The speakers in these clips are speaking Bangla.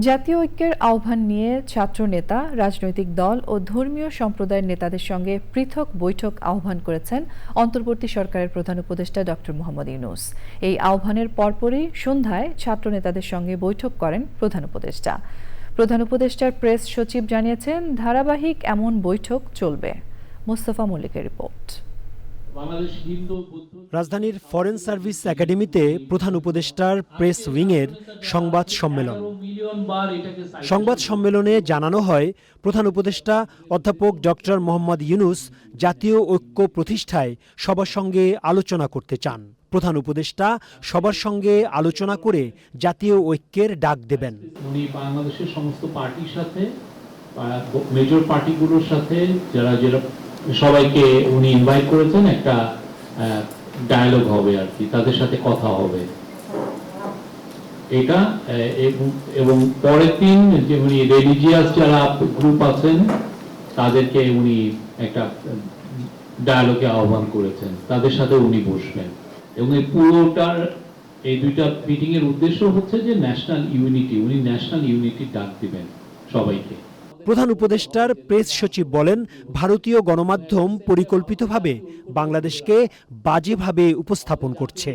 জাতীয় ঐক্যের আহ্বান নিয়ে ছাত্র নেতা রাজনৈতিক দল ও ধর্মীয় সম্প্রদায়ের নেতাদের সঙ্গে পৃথক বৈঠক আহ্বান করেছেন অন্তর্বর্তী সরকারের প্রধান উপদেষ্টা ডক্টর মোহাম্মদ ইউনুস। এই আহ্বানের পরপরই সন্ধ্যায় ছাত্র নেতাদের সঙ্গে বৈঠক করেন প্রধান উপদেষ্টা। প্রধান উপদেষ্টার প্রেস সচিব জানিয়েছেন, ধারাবাহিক এমন বৈঠক চলবে। মোস্তফা মল্লিকের রিপোর্ট। রাজধানীর ফরেন সার্ভিস একাডেমিতে প্রধান উপদেষ্টার প্রেস উইংয়ের সংবাদ সম্মেলন। সংবাদ সম্মেলনে জানানো হয় প্রধান উপদেষ্টা অধ্যাপক ডক্টর মোহাম্মদ ইউনুস জাতীয় ঐক্য প্রতিষ্ঠায় সবার সঙ্গে আলোচনা করতে চান। প্রধান উপদেষ্টা সবার সঙ্গে আলোচনা করে জাতীয় ঐক্যের ডাক দেবেন। উনি বাংলাদেশের সমস্ত পার্টির সাথে মেজর পার্টিগুলোর সাথে যারা যারা সবাইকে উনি ইনভাইট করেছেন, একটা ডায়ালগ হবে আর কি, তাদের সাথে কথা হবে। এটা এবং- পরের দিন যে উনি রিলিজিয়াস যারা গ্রুপ আছেন, তাদেরকে উনি একটা ডায়ালগে আহ্বান করেছেন। তাদের সাথে উনি বসবেন এবং এই পুরোটার, এই দুইটা মিটিংয়ের উদ্দেশ্য হচ্ছে যে ন্যাশনাল ইউনিটি উনি ন্যাশনাল ইউনিটি ডাক দিবেন সবাইকে। প্রধান উপদেষ্টার প্রেস সচিব বলেন, ভারতীয় গণমাধ্যম পরিকল্পিতভাবে বাংলাদেশকে বাজেভাবে উপস্থাপন করছে।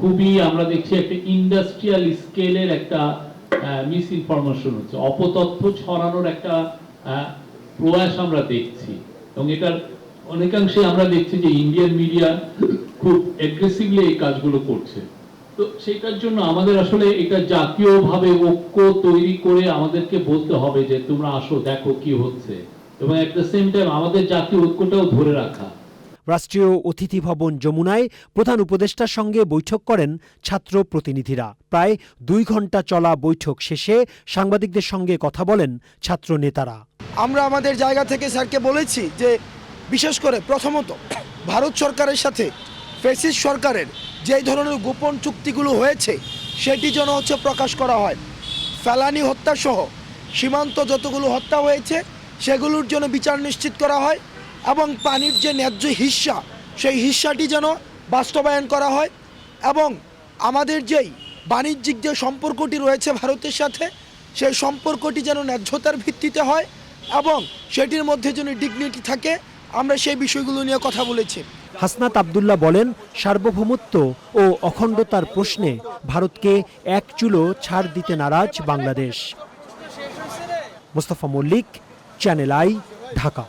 খুবই আমরা দেখছি একটা ইন্ডাস্ট্রিয়াল স্কেলের একটা মিস ইনফরমেশন হচ্ছে। অপতথ্য ছড়ানোর একটা প্রয়াস আমরা দেখছি। এবং এটার অনেকাংশে আমরা দেখছি যে ইন্ডিয়ান মিডিয়া খুব এগ্রেসিভলি এই কাজগুলো করছে। তো সেটার জন্য আমাদের আসলে এটা জাতীয়ভাবে ঐক্য তৈরি করে আমাদেরকে বলতে হবে যে তোমরা আসো দেখো কি হচ্ছে। এবং এট দ্য সেম টাইম আমাদের জাতীয় ঐক্যটাও ধরে রাখা। রাষ্ট্রীয় অতিথি ভবন যমুনায় প্রধান উপদেষ্টার সঙ্গে বৈঠক করেন ছাত্র প্রতিনিধিরা। প্রায় দুই ঘণ্টা চলা বৈঠক শেষে সাংবাদিকদের সঙ্গে কথা বলেন ছাত্র নেতারা। আমরা আমাদের জায়গা থেকে স্যারকে বলেছি যে বিশেষ করে প্রথমত ভারত সরকারের সাথে ফেসিস সরকারের যেই ধরনের গোপন চুক্তিগুলো হয়েছে, সেটি যেন হচ্ছে প্রকাশ করা হয়। ফেলানি হত্যাসহ সীমান্ত যতগুলো হত্যা হয়েছে, সেগুলোর জন্য বিচার নিশ্চিত করা হয় এবং পানির যে ন্যায্য হিস্সা, সেই হিস্সাটি যেন বাস্তবায়ন করা হয় এবং আমাদের যেই বাণিজ্যিক যে সম্পর্কটি রয়েছে ভারতের সাথে, সেই সম্পর্কটি যেন ন্যায্যতার ভিত্তিতে হয় এবং সেটির মধ্যে যেন ডিগনিটি থাকে আমরা সেই বিষয়গুলো নিয়ে কথা বলেছি। হাসনাত আবদুল্লাহ বলেন, সার্বভৌমত্ব ও অখণ্ডতার প্রশ্নে ভারতকে এক চুলো ছাড় দিতে নারাজ Bangladesh. Mostafa Mallik, channel I, Dhaka.